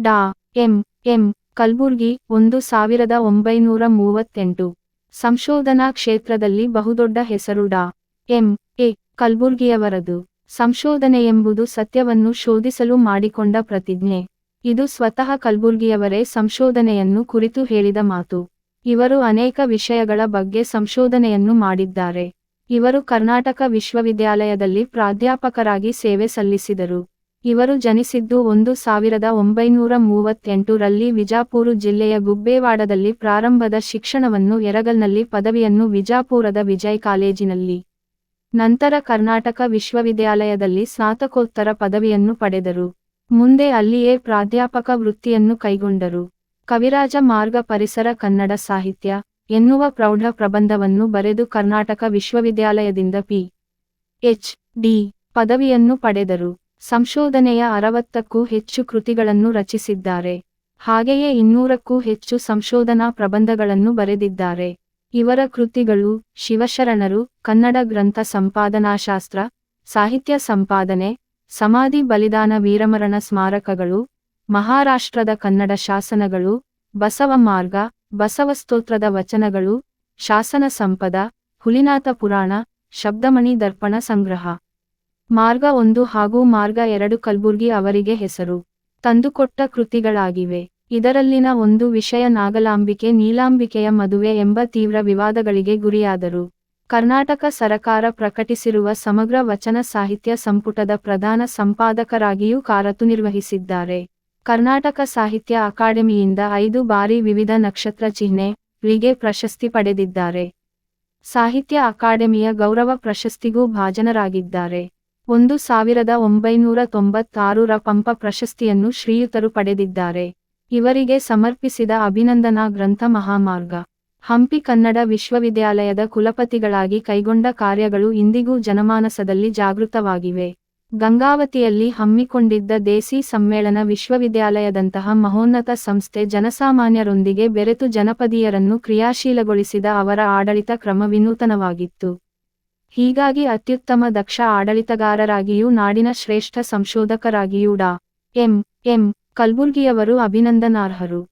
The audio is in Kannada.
ಡಾ. ಎಂ. ಎಂ. ಕಲ್ಬುರ್ಗಿ, ಒಂದು ಸಾವಿರದ ಒಂಬೈನೂರ ಮೂವತ್ತೆಂಟು. ಸಂಶೋಧನಾ ಕ್ಷೇತ್ರದಲ್ಲಿ ಬಹುದೊಡ್ಡ ಹೆಸರು ಡಾ. ಎಂ. ಎ. ಕಲ್ಬುರ್ಗಿಯವರದು. ಸಂಶೋಧನೆಯೆಂಬುದು ಸತ್ಯವನ್ನು ಶೋಧಿಸಲು ಮಾಡಿಕೊಂಡ ಪ್ರತಿಜ್ಞೆ. ಇದು ಸ್ವತಃ ಕಲ್ಬುರ್ಗಿಯವರೇ ಸಂಶೋಧನೆಯನ್ನು ಕುರಿತು ಹೇಳಿದ ಮಾತು. ಇವರು ಅನೇಕ ವಿಷಯಗಳ ಬಗ್ಗೆ ಸಂಶೋಧನೆಯನ್ನು ಮಾಡಿದ್ದಾರೆ. ಇವರು ಕರ್ನಾಟಕ ವಿಶ್ವವಿದ್ಯಾಲಯದಲ್ಲಿ ಪ್ರಾಧ್ಯಾಪಕರಾಗಿ ಸೇವೆ ಸಲ್ಲಿಸಿದರು. ಇವರು ಜನಿಸಿದ್ದು ಒಂದು ಸಾವಿರದ ಒಂಬೈನೂರ ಮೂವತ್ತೆಂಟು ರಲ್ಲಿ ವಿಜಾಪುರ ಜಿಲ್ಲೆಯ ಗುಬ್ಬೇವಾಡದಲ್ಲಿ ಪ್ರಾರಂಭದ ಶಿಕ್ಷಣವನ್ನು ಎರಗಲ್ನಲ್ಲಿ ಪದವಿಯನ್ನು ವಿಜಾಪುರದ ವಿಜಯ್ ಕಾಲೇಜಿನಲ್ಲಿ. ನಂತರ ಕರ್ನಾಟಕ ವಿಶ್ವವಿದ್ಯಾಲಯದಲ್ಲಿ ಸ್ನಾತಕೋತ್ತರ ಪದವಿಯನ್ನು ಪಡೆದರು. ಮುಂದೆ ಅಲ್ಲಿಯೇ ಪ್ರಾಧ್ಯಾಪಕ ವೃತ್ತಿಯನ್ನು ಕೈಗೊಂಡರು. ಕವಿರಾಜ ಮಾರ್ಗ ಪರಿಸರ ಕನ್ನಡ ಸಾಹಿತ್ಯ ಎನ್ನುವ ಪ್ರೌಢ ಪ್ರಬಂಧವನ್ನು ಬರೆದು ಕರ್ನಾಟಕ ವಿಶ್ವವಿದ್ಯಾಲಯದಿಂದ ಪಿ. ಎಚ್. ಡಿ. ಪದವಿಯನ್ನು ಪಡೆದರು. ಸಂಶೋಧನೆಯ ಅರವತ್ತಕ್ಕೂ ಹೆಚ್ಚು ಕೃತಿಗಳನ್ನು ರಚಿಸಿದ್ದಾರೆ. ಹಾಗೆಯೇ ಇನ್ನೂರಕ್ಕೂ ಹೆಚ್ಚು ಸಂಶೋಧನಾ ಪ್ರಬಂಧಗಳನ್ನು ಬರೆದಿದ್ದಾರೆ. ಇವರ ಕೃತಿಗಳು ಶಿವಶರಣರು, ಕನ್ನಡ ಗ್ರಂಥ ಸಂಪಾದನಾಶಾಸ್ತ್ರ, ಸಾಹಿತ್ಯ ಸಂಪಾದನೆ, ಸಮಾಧಿ ಬಲಿದಾನ ವೀರಮರಣ ಸ್ಮಾರಕಗಳು, ಮಹಾರಾಷ್ಟ್ರದ ಕನ್ನಡ ಶಾಸನಗಳು, ಬಸವ ಮಾರ್ಗ ಬಸವಸ್ತೋತ್ರದ ವಚನಗಳು, ಶಾಸನ ಸಂಪದ, ಹುಲಿನಾಥ ಪುರಾಣ, ಶಬ್ದಮಣಿ ದರ್ಪಣ ಸಂಗ್ರಹ. ಮಾರ್ಗ ಒಂದು ಹಾಗೂ ಮಾರ್ಗ ಎರಡು ಕಲ್ಬುರ್ಗಿ ಅವರಿಗೆ ಹೆಸರು. ತಂದುಕೊಟ್ಟ ಕೃತಿಗಳಾಗಿವೆ. ಇದರಲ್ಲಿನ ಒಂದು ವಿಷಯ ನಾಗಲಾಂಬಿಕೆ, ನೀಲಾಂಬಿಕೆಯ ಮದುವೆ ಎಂಬ ತೀವ್ರ ವಿವಾದಗಳಿಗೆ ಗುರಿಯಾದರು. ಕರ್ನಾಟಕ ಸರಕಾರ ಪ್ರಕಟಿಸಿರುವ ಸಮಗ್ರ ವಚನ ಸಾಹಿತ್ಯ ಸಂಪುಟದ ಪ್ರಧಾನ ಸಂಪಾದಕರಾಗಿಯೂ ಕಾರತು ನಿರ್ವಹಿಸಿದ್ದಾರೆ. ಕರ್ನಾಟಕ ಸಾಹಿತ್ಯ ಅಕಾಡೆಮಿಯಿಂದ ಐದು ಬಾರಿ ವಿವಿಧ ನಕ್ಷತ್ರ ಚಿಹ್ನೆ ರಿಗೆ ಪ್ರಶಸ್ತಿ ಪಡೆದಿದ್ದಾರೆ. ಸಾಹಿತ್ಯ ಅಕಾಡೆಮಿಯ ಗೌರವ ಪ್ರಶಸ್ತಿಗೂ ಭಾಜನರಾಗಿದ್ದಾರೆ. ಒಂದು ಸಾವಿರದ ಒಂಬೈನೂರ ತೊಂಬತ್ತಾರರ ಪಂಪ ಪ್ರಶಸ್ತಿಯನ್ನು ಶ್ರೀಯುತರು ಪಡೆದಿದ್ದಾರೆ. ಇವರಿಗೆ ಸಮರ್ಪಿಸಿದ ಅಭಿನಂದನಾ ಗ್ರಂಥ ಮಹಾಮಾರ್ಗ. ಹಂಪಿ ಕನ್ನಡ ವಿಶ್ವವಿದ್ಯಾಲಯದ ಕುಲಪತಿಗಳಾಗಿ ಕೈಗೊಂಡ ಕಾರ್ಯಗಳು ಇಂದಿಗೂ ಜನಮಾನಸದಲ್ಲಿ ಜಾಗೃತವಾಗಿವೆ. ಗಂಗಾವತಿಯಲ್ಲಿ ಹಮ್ಮಿಕೊಂಡಿದ್ದ ದೇಸಿ ಸಮ್ಮೇಳನ ವಿಶ್ವವಿದ್ಯಾಲಯದಂತಹ ಮಹೋನ್ನತ ಸಂಸ್ಥೆ ಜನಸಾಮಾನ್ಯರೊಂದಿಗೆ ಬೆರೆತು ಜನಪದೀಯರನ್ನು ಕ್ರಿಯಾಶೀಲಗೊಳಿಸಿದ ಅವರ ಆಡಳಿತ ಕ್ರಮ ವಿನೂತನವಾಗಿತ್ತು ಹೀಗಾಗಿ ಅತ್ಯುತ್ತಮ ದಕ್ಷ ಆಡಳಿತಗಾರರಾಗಿಯೂ ನಾಡಿನ ಶ್ರೇಷ್ಠ ಸಂಶೋಧಕರಾಗಿಯೂ ಡಾ. ಎಂ. ಎಂ. ಕಲ್ಬುರ್ಗಿಯವರು ಅಭಿನಂದನಾರ್ಹರು.